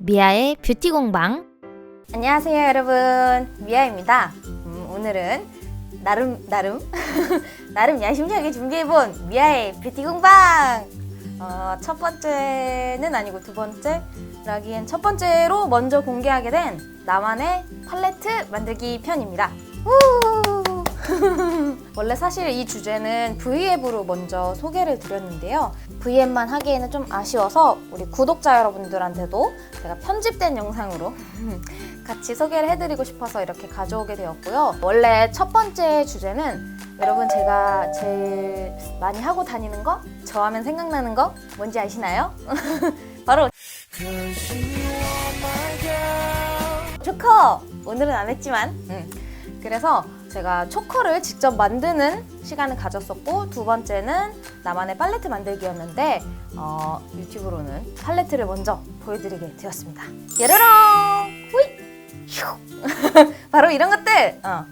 미아의 뷰티 공방. 안녕하세요 여러분 미아입니다 음, 오늘은 나름 나름 나름 야심차게 준비해본 미아의 뷰티 공방 어, 첫 번째는 아니고 두 번째라기엔 첫 번째로 먼저 공개하게 된 나만의 팔레트 만들기 편입니다 우! 원래 사실 이 주제는 V앱으로 먼저 소개를 드렸는데요. V앱만 하기에는 좀 아쉬워서 우리 구독자 여러분들한테도 제가 편집된 영상으로 같이 소개를 해드리고 싶어서 이렇게 가져오게 되었고요. 원래 첫 번째 주제는 여러분 제가 제일 많이 하고 다니는 거? 저 하면 생각나는 거? 뭔지 아시나요? 바로 초커! 오늘은 안 했지만 음. 그래서 제가 초커를 직접 만드는 시간을 가졌었고 두 번째는 나만의 팔레트 만들기였는데 어, 유튜브로는 팔레트를 먼저 보여드리게 되었습니다. 야라랑! 후이! 휴! 바로 이런 것들! 어,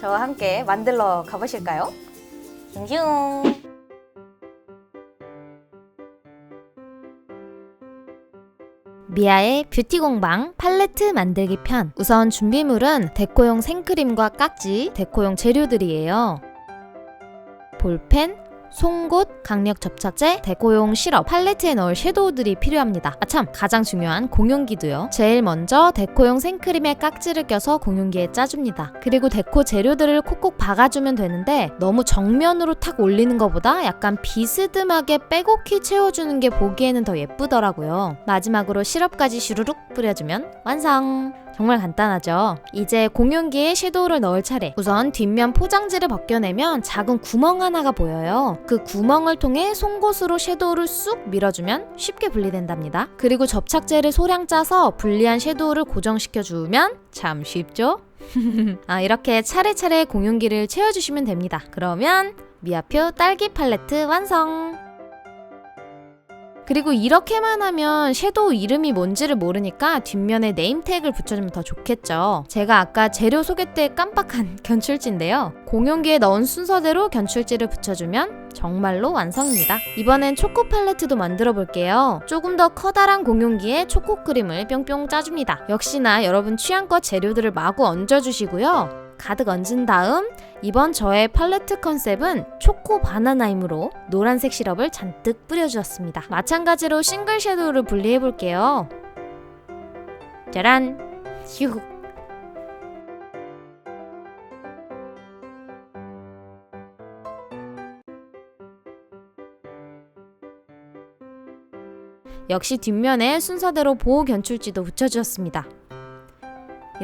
저와 함께 만들러 가보실까요? 슝슝! 미아의 뷰티 공방 팔레트 만들기 편. 우선 준비물은 데코용 생크림과 깍지, 데코용 재료들이에요. 볼펜, 송곳, 강력 접착제, 데코용 시럽, 팔레트에 넣을 섀도우들이 필요합니다. 아참, 가장 중요한 공용기도요. 제일 먼저 데코용 생크림에 깍지를 껴서 공용기에 짜줍니다. 그리고 데코 재료들을 콕콕 박아주면 되는데 너무 정면으로 탁 올리는 것보다 약간 비스듬하게 빼곡히 채워주는 게 보기에는 더 예쁘더라고요. 마지막으로 시럽까지 슈르륵 뿌려주면 완성! 정말 간단하죠. 이제 공용기에 섀도우를 넣을 차례. 우선 뒷면 포장지를 벗겨내면 작은 구멍 하나가 보여요. 그 구멍을 통해 송곳으로 섀도우를 쑥 밀어주면 쉽게 분리된답니다. 그리고 접착제를 소량 짜서 분리한 섀도우를 고정시켜 주면 참 쉽죠? 아, 이렇게 차례차례 공용기를 채워주시면 됩니다. 그러면 미아표 딸기 팔레트 완성! 그리고 이렇게만 하면 섀도우 이름이 뭔지를 모르니까 뒷면에 네임택을 붙여주면 더 좋겠죠. 제가 아까 재료 소개 때 깜빡한 견출지인데요. 공용기에 넣은 순서대로 견출지를 붙여주면 정말로 완성입니다. 이번엔 초코 팔레트도 만들어 볼게요. 조금 더 커다란 공용기에 초코 크림을 뿅뿅 짜줍니다. 역시나 여러분 취향껏 재료들을 마구 얹어주시고요. 가득 얹은 다음 이번 저의 팔레트 컨셉은 초코 바나나이므로 노란색 시럽을 잔뜩 뿌려주었습니다. 마찬가지로 싱글 섀도우를 분리해 볼게요. 짜란! 휴! 역시 뒷면에 순서대로 보호 견출지도 붙여주었습니다.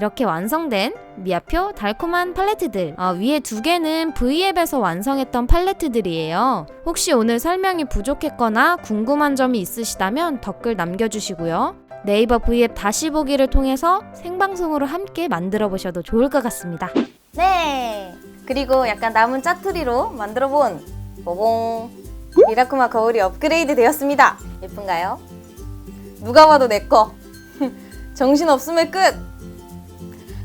이렇게 완성된 미아표 달콤한 팔레트들 어, 위에 두 개는 V앱에서 완성했던 팔레트들이에요 혹시 오늘 설명이 부족했거나 궁금한 점이 있으시다면 댓글 남겨주시고요 네이버 V앱 다시 보기를 통해서 생방송으로 함께 만들어 보셔도 좋을 것 같습니다 네. 그리고 약간 남은 짜투리로 만들어 본 보봉 미라쿠마 거울이 업그레이드 되었습니다. 예쁜가요? 누가 봐도 내 거. 정신 없으면 끝.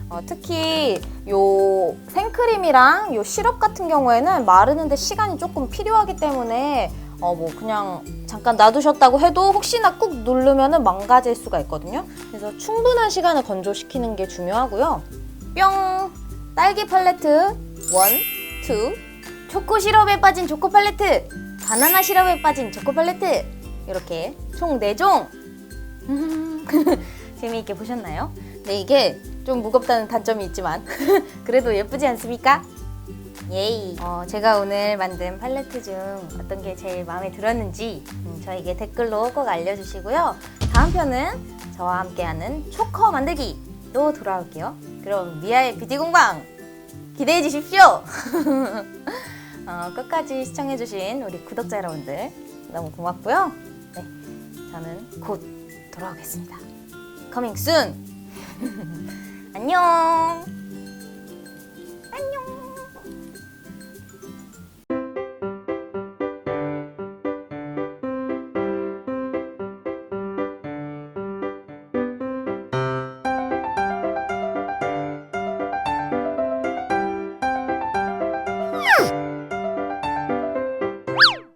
어, 특히 요 생크림이랑 요 시럽 같은 경우에는 마르는데 시간이 조금 필요하기 때문에 어 뭐 그냥 잠깐 놔두셨다고 해도 혹시나 꾹 누르면은 망가질 수가 있거든요. 그래서 충분한 시간을 건조시키는 게 중요하고요. 뿅! 딸기 팔레트 원, 투, 초코 시럽에 빠진 초코 팔레트, 바나나 시럽에 빠진 초코 팔레트 이렇게 총 4종 재미있게 보셨나요? 네 이게 좀 무겁다는 단점이 있지만 그래도 예쁘지 않습니까? 예이 어, 제가 오늘 만든 팔레트 중 어떤 게 제일 마음에 들었는지 음, 저에게 댓글로 꼭 알려주시고요 다음 편은 저와 함께하는 초커 만들기로 돌아올게요 그럼 미아의 뷰티 공방 기대해 주십시오 어, 끝까지 시청해 주신 우리 구독자 여러분들 너무 고맙고요. 네, 저는 곧 돌아오겠습니다. Coming soon. 안녕.